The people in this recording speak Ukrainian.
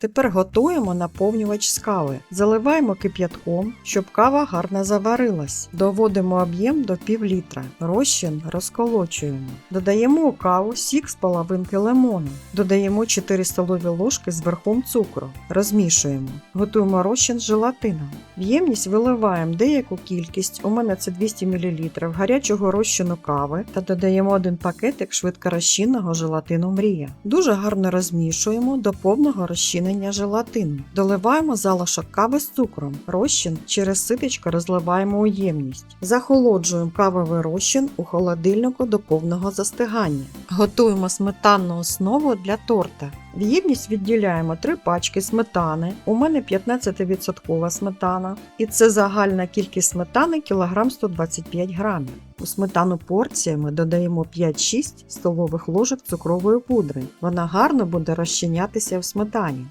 Тепер готуємо наповнювач з кави. Заливаємо кип'ятком, щоб кава гарно заварилась. Доводимо об'єм до пів літра. Розчин розколочуємо. Додаємо у каву сік з половинки лимону. Додаємо 4 столові ложки з верхом цукру. Розмішуємо. Готуємо розчин з желатином. В ємність виливаємо деяку кількість, у мене це 200 мл гарячого розчину кави та додаємо один пакетик швидкорозчинного желатину мрія. Дуже гарно розмішуємо до повного розчинення желатину. Доливаємо залишок кави з цукром. Розчин через ситечко розливаємо у ємність. Захолоджуємо кавовий розчин у холодильнику до повного застигання. Готуємо сметанну основу для торта. В ємність відділяємо 3 пачки сметани. У мене 15% сметана. І це загальна кількість сметани кілограм 125 грамів. У сметану порціями додаємо 5-6 столових ложок цукрової пудри. Вона гарно буде розчинятися в сметані.